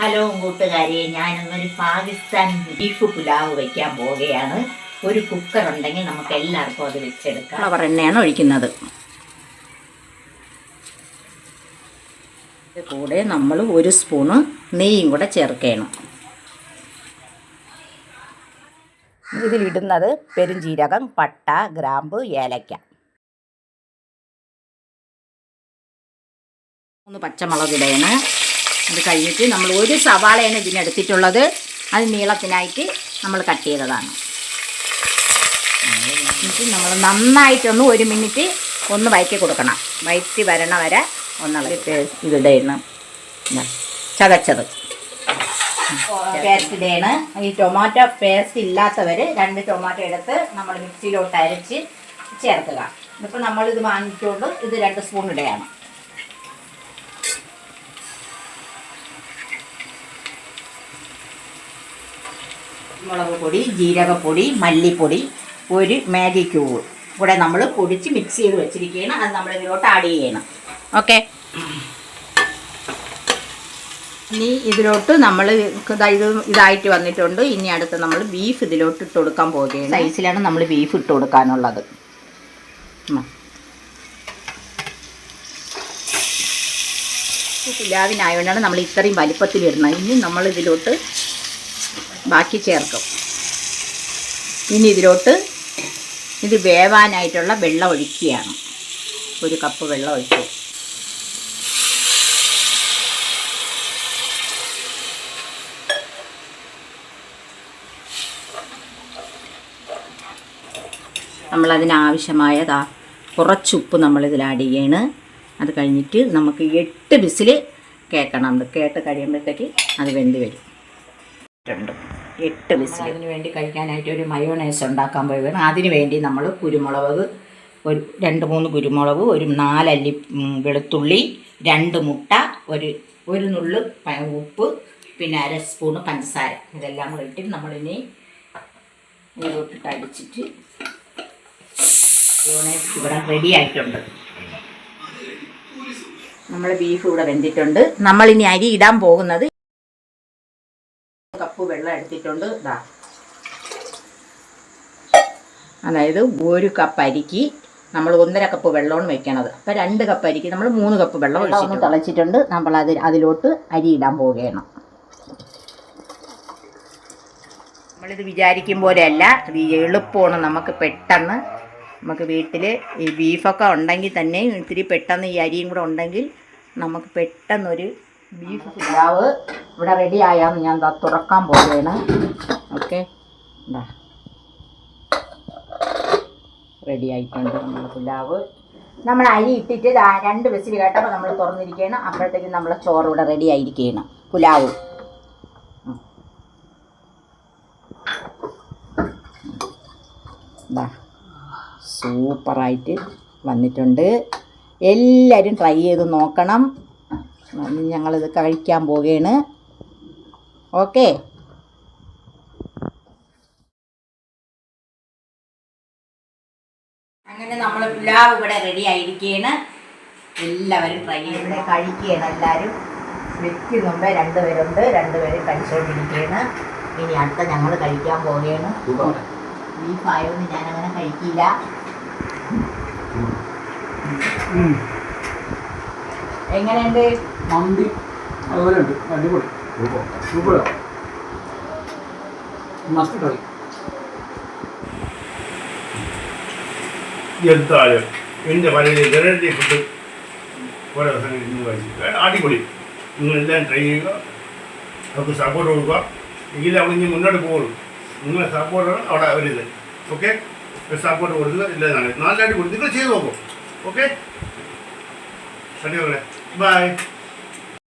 Hello കൂട്ടുകാരെ ഞാനിന്നൊരു Pakistan beef pulao വെക്കാൻ പോവുകയാണ്. ഒരു കുക്കർ ഉണ്ടെങ്കിൽ നമുക്ക് എല്ലാവർക്കും അത് വെച്ചെടുക്കാം. അവർ എണ്ണയാണ് ഒഴിക്കുന്നത്. കൂടെ നമ്മൾ ഒരു സ്പൂണ് നെയ്യും കൂടെ ചേർക്കണം. ഇതിലിടുന്നത് പെരുംജീരകം പട്ട ഗ്രാമ്പ് ഏലക്ക. ഒന്ന് പച്ചമുളക് ഇടയാണ് അത് കഴിഞ്ഞിട്ട് നമ്മൾ ഒരു സവാളയാണ് ഇതിനെടുത്തിട്ടുള്ളത് അത് നീളത്തിനായിട്ട് നമ്മൾ കട്ട് ചെയ്തതാണ്. എന്നിട്ട് നമ്മൾ നന്നായിട്ടൊന്ന് ഒരു മിനിറ്റ് ഒന്ന് വയറ്റി കൊടുക്കണം. വയറ്റി വരണ വരെ ഇതിടണം. ഇതാ, ചതച്ചത്. പേസ്റ്റ് ഇടയാണ് ഈ ടൊമാറ്റോ പേസ്റ്റ് ഇല്ലാത്തവർ രണ്ട് ടൊമാറ്റോ എടുത്ത് നമ്മൾ മിക്സിയിലോട്ട് അരച്ച് ചേർക്കുക. ഇപ്പം നമ്മളിത് വാങ്ങിച്ചുകൊണ്ട് ഇത് രണ്ട് സ്പൂൺ ഇടയാണ് മുളക് പൊടി ജീരകപ്പൊടി മല്ലിപ്പൊടി ഒരു മാഗി ക്യൂബ്. കൂടെ നമ്മൾ പൊടിച്ച് മിക്സ് ചെയ്ത് വെച്ചിരിക്കുകയാണ്. അത് നമ്മൾ ഇതിലോട്ട് ആഡ് ചെയ്യണം. ഓക്കെ ഇനി ഇതിലോട്ട് നമ്മൾ ഇത് ഇതായിട്ട് വന്നിട്ടുണ്ട്. ഇനി അടുത്ത് നമ്മൾ ബീഫ് ഇതിലോട്ട് ഇട്ട് കൊടുക്കാൻ പോവുകയാണ്. സൈസിലാണ് നമ്മൾ ബീഫ് ഇട്ട് കൊടുക്കാനുള്ളത്. പുലാവിനായതുകൊണ്ടാണ് നമ്മൾ ഇത്രയും വലിപ്പത്തിൽ ഇടുന്നത് ഇനി നമ്മൾ ഇതിലോട്ട് ബാക്കി ചേർക്കും. ഇനി ഇതിലോട്ട് ഇത് വേവാനായിട്ടുള്ള വെള്ളം ഒഴിക്കുകയാണ്. ഒരു കപ്പ് വെള്ളം ഒഴിച്ചു. നമ്മളതിനാവശ്യമായതാ കുറച്ചുപ്പ് നമ്മളിതിൽ ആഡ് ചെയ്യാണ്. അത് കഴിഞ്ഞിട്ട് നമുക്ക് എട്ട് വിസിൽ കേൾക്കണം. കേട്ട് കഴിയുമ്പോഴത്തേക്ക് അത് വെന്ത് വരും. ഉണ്ട് എട്ട് വിസിൽ അതിന് വേണ്ടി കഴിക്കാനായിട്ട് ഒരു മയോണൈസ് ഉണ്ടാക്കാൻ പോവുകയാണ് അതിന് വേണ്ടി നമ്മൾ കുരുമുളക് ഒരു രണ്ട് മൂന്ന് കുരുമുളക് ഒരു നാലല്ലി വെളുത്തുള്ളി രണ്ട് മുട്ട ഒരു ഒരു നുള്ള് ഉപ്പ് പിന്നെ അര സ്പൂണ് പഞ്ചസാര. ഇതെല്ലാം കൂടെ ഇട്ട് നമ്മളിനി ഇതിലോട്ടിട്ട് അടിച്ചിട്ട് മയോണൈസ് ഇവിടെ റെഡി ആയിട്ടുണ്ട്. നമ്മൾ ബീഫ് ഇവിടെ വെന്തിട്ടുണ്ട്. നമ്മളിനി അരി ഇടാൻ പോകുന്നത് കപ്പ് വെള്ളം എടുത്തിട്ടുണ്ട്. ഇതാ അതായത് ഒരു കപ്പ് അരിക്ക് നമ്മൾ ഒന്നര കപ്പ് വെള്ളമാണ് വെക്കണത്. അപ്പം രണ്ട് കപ്പ് അരിക്ക് നമ്മൾ മൂന്ന് കപ്പ് വെള്ളം ഒന്ന് തിളച്ചിട്ടുണ്ട്. നമ്മൾ അത് അതിലോട്ട് അരി ഇടാൻ പോവുകയാണ്. നമ്മളിത് വിചാരിക്കും പോലെയല്ല. ഇത് എളുപ്പമാണ് നമുക്ക് പെട്ടെന്ന്. നമുക്ക് വീട്ടിൽ ഈ ബീഫൊക്കെ ഉണ്ടെങ്കിൽ തന്നെ ഇത്തിരി പെട്ടെന്ന് ഈ അരിയും കൂടെ ഉണ്ടെങ്കിൽ നമുക്ക് പെട്ടെന്നൊരു ബീഫ് പുലാവ് ഇവിടെ റെഡി ആയാന്ന് ഞാൻ ദാ തുറക്കാൻ പോവുകയാണ്. ഓക്കെ എന്താ റെഡി ആയിട്ടുണ്ട് നമ്മുടെ പുലാവ്. നമ്മൾ അരി ഇട്ടിട്ട് രണ്ട് വിസിൽ കേട്ടപ്പോൾ നമ്മൾ തുറന്നിരിക്കുകയാണ്. അപ്പോഴത്തേക്കും നമ്മൾ ചോറ് ഇവിടെ റെഡി ആയിരിക്കുകയാണ്. പുലാവ്. എന്താ സൂപ്പറായിട്ട് വന്നിട്ടുണ്ട്. എല്ലാവരും ട്രൈ ചെയ്ത് നോക്കണം. ഞങ്ങളിത് കഴിക്കാൻ പോവുകയാണ്. ഓക്കെ? അങ്ങനെ നമ്മൾ പുലാവ് ഇവിടെ റെഡി ആയിരിക്കുകയാണ് എല്ലാവരും ട്രൈ ചെയ്ത് കഴിക്കുകയാണ് എല്ലാവരും വെക്കുന്നുണ്ട് രണ്ടുപേരുണ്ട് രണ്ടുപേരും കഴിച്ചുകൊണ്ടിരിക്കുകയാണ് ഇനി അടുത്ത ഞങ്ങൾ കഴിക്കാൻ പോവുകയാണ്. ബീഫ് ആയതുകൊണ്ട് ഞാനങ്ങനെ കഴിക്കില്ല. എങ്ങനെയുണ്ട്? മന്തി അതുപോലെ ഉണ്ട് അടിപൊളി. സൂപ്പർ. മസ്റ്റ് കറി എന്തായാലും എന്റെ പഴയ ജനറേറ്റീവ് ഫുഡ് കുറേ ദിവസം ഇന്ന് കഴിച്ചു. അടിപൊളി. നിങ്ങളെല്ലാം ട്രൈ ചെയ്യുക. അവർക്ക് സപ്പോർട്ട് കൊടുക്കുക. എങ്കിലും അവർ ഇനി മുന്നോട്ട് പോകുള്ളൂ. നിങ്ങളെ സപ്പോർട്ടാണ് അവിടെ അവരിത്. ഓക്കെ സപ്പോർട്ട് കൊടുക്കുക. ഇല്ലെന്നാണ് നല്ലതായിട്ട് കൊടുക്കുക നിങ്ങൾ ചെയ്ത് നോക്കും. ഓക്കെ അടിപൊളി. ബൈ